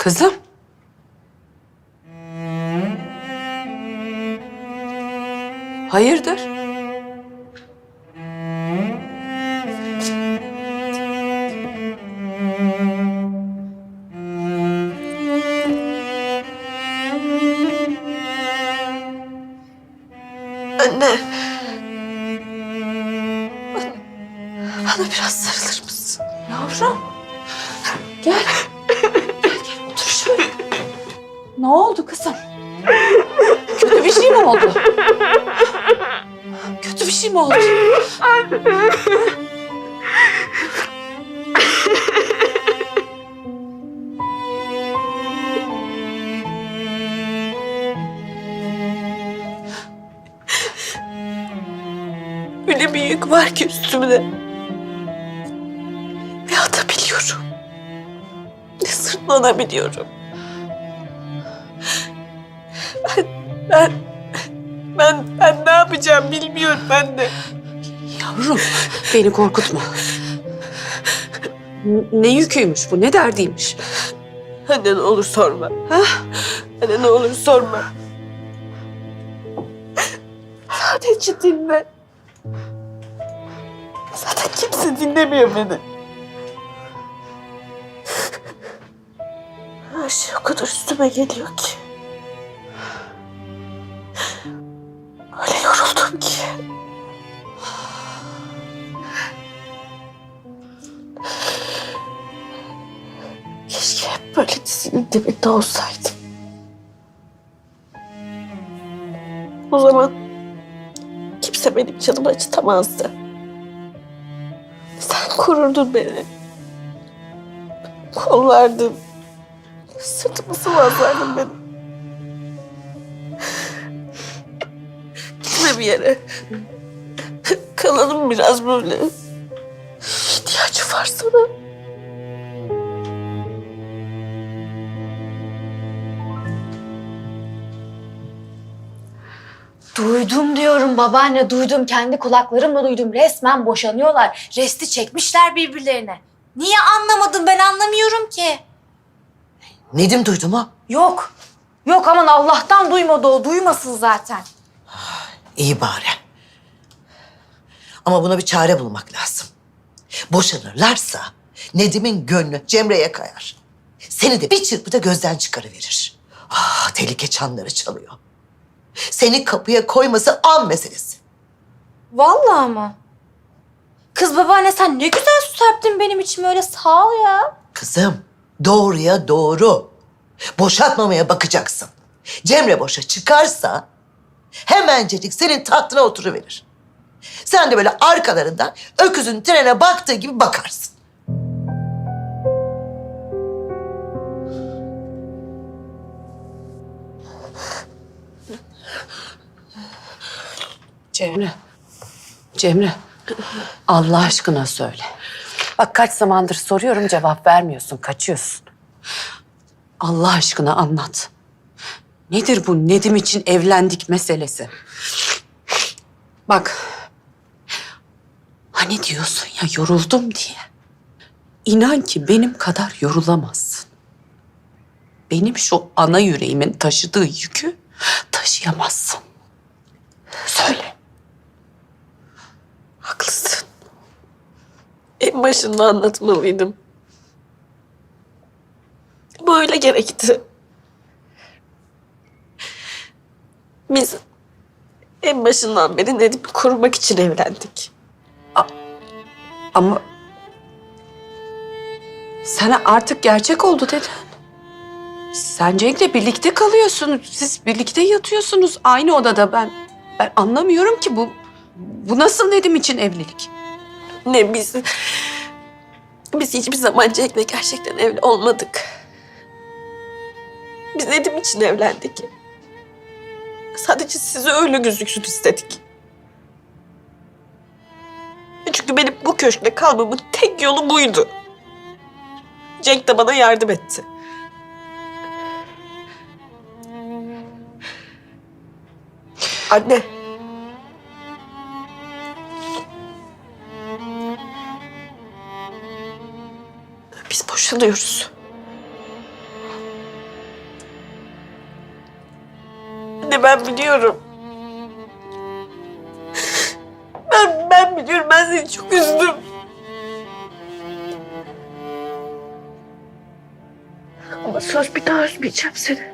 Kızım. Hayırdır? Anne. Bana biraz sarılır mısın? Yavrum. Gel. Ne oldu kızım? Kötü bir şey mi oldu? Kötü bir şey mi oldu? Öyle bir yük var ki üstümde. Ne atabiliyorum. Ne sırtlanabiliyorum. Ben, ben, ben, ben ne yapacağım bilmiyorum ben de. Yavrum beni korkutma. Ne yüküymüş bu? Ne derdiymiş? Anne ne olur sorma. Ha? Anne ne olur sorma. Sadece dinle. Zaten kimse dinlemiyor beni. Her şey o kadar üstüme geliyor ki. Böyle dizinin dibinde olsaydım. O zaman kimse benim canımı acıtamazdı. Sen korurdun beni. Kollardın. Sırtımı sıvazlardın benim. Gitme bir yere. Kalalım biraz böyle. İhtiyacı var sana. Duydum diyorum babaanne duydum kendi kulaklarımla duydum resmen boşanıyorlar. Resti çekmişler birbirlerine. Niye anlamadım ben anlamıyorum ki. Nedim duydu mu? Yok. Yok aman Allah'tan duymadı o duymasın zaten. İyi bari. Ama buna bir çare bulmak lazım. Boşanırlarsa Nedim'in gönlü Cemre'ye kayar. Seni de bir çırpıda gözden çıkarıverir. Ah, tehlike çanları çalıyor. Seni kapıya koyması an meselesi. Vallahi mı? Kız babaanne sen ne güzel su serptin benim içime öyle sağ ol ya. Kızım, doğruya doğru. Boşatmamaya bakacaksın. Cemre boşa çıkarsa hemencecik senin tahtına oturuverir. Sen de böyle arkalarından öküzün trene baktığı gibi bakarsın. Cemre. Cemre. Allah aşkına söyle. Bak kaç zamandır soruyorum cevap vermiyorsun, kaçıyorsun. Allah aşkına anlat. Nedir bu Nedim için evlendik meselesi? Bak. Hani diyorsun ya yoruldum diye. İnan ki benim kadar yorulamazsın. Benim şu ana yüreğimin taşıdığı yükü taşıyamazsın. Söyle. Haklısın. En başında anlatmalıydım. Ama öyle gerekti. Biz en başından beri Nedim'i korumak için evlendik. Ama sana artık gerçek oldu dedin. Sen Cenk'le birlikte kalıyorsunuz. Siz birlikte yatıyorsunuz aynı odada. Ben ben anlamıyorum ki bu bu nasıl Nedim için evlilik? Ne biz... Biz hiçbir zaman Cenk'le gerçekten evli olmadık. Biz Nedim için evlendik. Sadece size öyle gözüksün istedik. Çünkü benim bu köşkte kalmamın tek yolu buydu. Cenk de bana yardım etti. Anne. Biz boşanıyoruz. Anne ben biliyorum. Ben, ben biliyorum ben seni çok üzdüm. Ama söz bir daha üzmeyeceğim seni.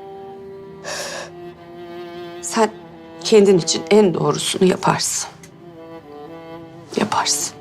Kendin için en doğrusunu yaparsın. Yaparsın.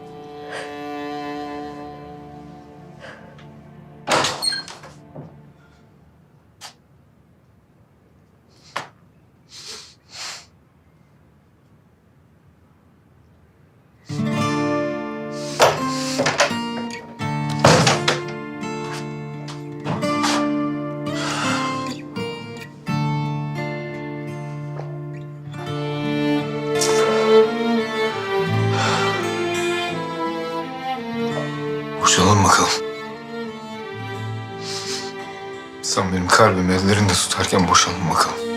Sen benim kalbimi ellerinde tutarken boşalım bakalım.